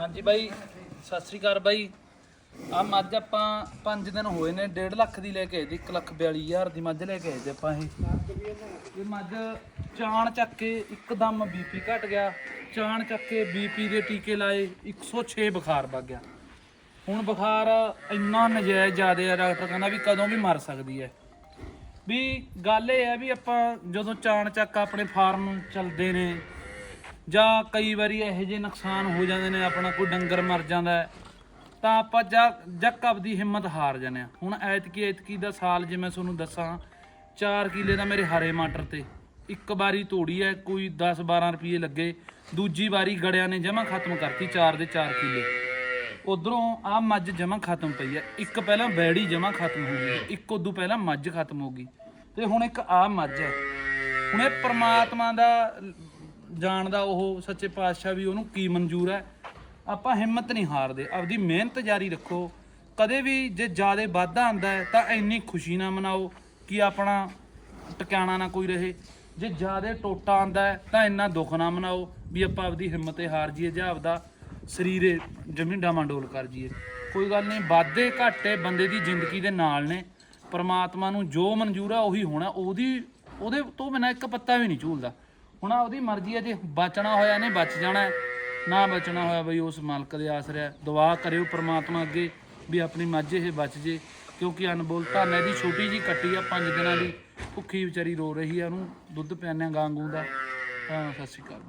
ਹਾਂਜੀ ਬਾਈ, ਸਤਿ ਸ੍ਰੀ ਅਕਾਲ ਬਾਈ। ਆ ਮੱਝ ਆਪਾਂ 5 ਦਿਨ ਹੋਏ ਨੇ 1.5 ਲੱਖ ਦੀ ਲੈ ਕੇ ਆਏ ਦੀ 1 ਲੱਖ 42 ਹਜ਼ਾਰ ਦੀ ਮੱਝ ਲੈ ਕੇ ਆਏ ਤੇ ਆਪਾਂ ਇਹ। ਇਹ ਮੱਝ ਚਾਣ ਚੱਕ ਕੇ ਇੱਕਦਮ ਬੀਪੀ ਘਟ ਗਿਆ, ਚਾਣ ਚੱਕ ਕੇ ਬੀਪੀ ਦੇ ਟੀਕੇ ਲਾਏ 106 ਬੁਖਾਰ ਵਗ ਗਿਆ। ਹੁਣ ਬੁਖਾਰ ਇੰਨਾ ਨਜਾਇਜ਼ ਜ਼ਿਆਦਾ ਆ, ਡਾਕਟਰ ਕਹਿੰਦਾ ਵੀ ਕਦੋਂ ਵੀ ਮਰ ਸਕਦੀ ਹੈ। ਵੀ ਗੱਲ ਇਹ ਹੈ ਵੀ ਆਪਾਂ ਜਦੋਂ ਚਾਣ ਚੱਕ ਆਪਣੇ ਫਾਰਮ ਚੱਲਦੇ ਨੇ ਜਾਂ ਕਈ ਵਾਰੀ ਇਹੋ ਜਿਹੇ ਨੁਕਸਾਨ ਹੋ ਜਾਂਦੇ ਨੇ, ਆਪਣਾ ਕੋਈ ਡੰਗਰ ਮਰ ਜਾਂਦਾ ਤਾਂ ਆਪਾਂ ਜਾ, ਜੱਕ ਆਪਦੀ ਹਿੰਮਤ ਹਾਰ ਜਾਂਦੇ ਆ ਹੁਣ ਐਤਕੀ ਐਤਕੀ ਦਾ ਸਾਲ ਜੇ ਮੈਂ ਤੁਹਾਨੂੰ ਦੱਸਾਂ 4 ਕਿਲੇ ਦਾ ਮੇਰੇ ਹਰੇ ਮਟਰ ਤੇ। ਇੱਕ ਵਾਰੀ ਤੋੜੀ ਹੈ, ਕੋਈ 10 12 ਰੁਪਏ ਲੱਗੇ, ਦੂਜੀ ਵਾਰੀ ਗੜਿਆਂ ਨੇ ਜਮਾ ਖਤਮ ਕਰਤੀ 4 ਦੇ 4 ਕਿੱਲੇ। ਉਧਰੋਂ ਆ ਮੱਝ ਜਮਾ ਖਤਮ ਪਈ ਹੈ, ਇੱਕ ਪਹਿਲਾਂ ਬੈੜੀ ਜਮਾ ਖਤਮ ਹੋ ਗਈ, ਇੱਕ ਉਦੋਂ ਪਹਿਲਾਂ ਮੱਝ ਖਤਮ ਹੋ ਗਈ। ਤੇ ਹੁਣ ਇੱਕ ਆ ਮੱਝ ਹੈ। ਹੁਣ ਇਹ ਪ੍ਰਮਾਤਮਾ ਦਾ ਜਾਣਦਾ ਉਹ ਸੱਚੇ ਪਾਤਸ਼ਾਹ ਵੀ ਉਹਨੂੰ ਕੀ ਮਨਜ਼ੂਰ ਹੈ। ਆਪਾਂ ਹਿੰਮਤ ਨਹੀਂ ਹਾਰਦੇ। ਆਪਦੀ ਮਿਹਨਤ ਜਾਰੀ ਰੱਖੋ। ਕਦੇ ਵੀ ਜੇ ਜ਼ਿਆਦਾ ਵਾਧਾ ਆਂਦਾ ਹੈ ਤਾਂ ਇੰਨੀ ਖੁਸ਼ੀ ਨਾ ਮਨਾਓ ਕਿ ਆਪਣਾ ਟਿਕਾਣਾ ਨਾ ਕੋਈ ਰਹੇ। ਜੇ ਜ਼ਿਆਦਾ ਟੋਟਾ ਆਂਦਾ ਹੈ ਤਾਂ ਇੰਨਾ ਦੁੱਖ ਨਾ ਮਨਾਓ ਵੀ ਆਪਾਂ ਆਪਦੀ ਹਿੰਮਤ ਤੇ ਹਾਰ ਜੀਏ ਜਾਂ ਆਪਦਾ ਸਰੀਰੇ ਜਮੀ ਡਾਮਾਡੋਲ ਕਰ ਜੀਏ ਕੋਈ ਗੱਲ ਨਹੀਂ, ਵਾਧੇ ਘਾਟੇ ਬੰਦੇ ਦੀ ਜ਼ਿੰਦਗੀ ਦੇ ਨਾਲ ਨੇ। ਪਰਮਾਤਮਾ ਨੂੰ ਜੋ ਮਨਜ਼ੂਰ ਆ ਉਹੀ ਹੋਣਾ। ਉਹਦੀ, ਉਹਦੇ ਤੋਂ ਬਿਨਾਂ ਇੱਕ ਪੱਤਾ ਵੀ ਨਹੀਂ ਝੂਲਦਾ। ਹੁਣ ਆ ਉਹਦੀ ਮਰਜ਼ੀ ਹੈ ਜੇ ਬਚਣਾ ਹੋਇਆ ਨੇ ਬਚ ਜਾਣਾ ਹੈ, ਨਾ ਬਚਣਾ ਹੋਇਆ ਬਈ ਉਸ ਮਾਲਕ ਦੇ ਆਸਰੇ ਹੈ। ਦੁਆ ਕਰਿਓ ਪ੍ਰਮਾਤਮਾ ਅੱਗੇ ਵੀ ਆਪਣੀ ਮੱਝ ਇਹ ਬਚ ਜੇ ਕਿਉਂਕਿ ਅਨਬੋਲ ਧੰਨ ਇਹਦੀ ਛੋਟੀ ਜੀ ਕੱਟੀ ਆ 5 ਦਿਨਾਂ ਦੀ। ਭੁੱਖੀ ਵਿਚਾਰੀ ਰੋ ਰਹੀ ਆ ਉਹਨੂੰ ਦੁੱਧ ਪਿਆਨਿਆ ਗਾਂਗੂ ਦਾ। ਤਾਂ ਸਤਿ ਸ਼੍ਰੀ ਅਕਾਲ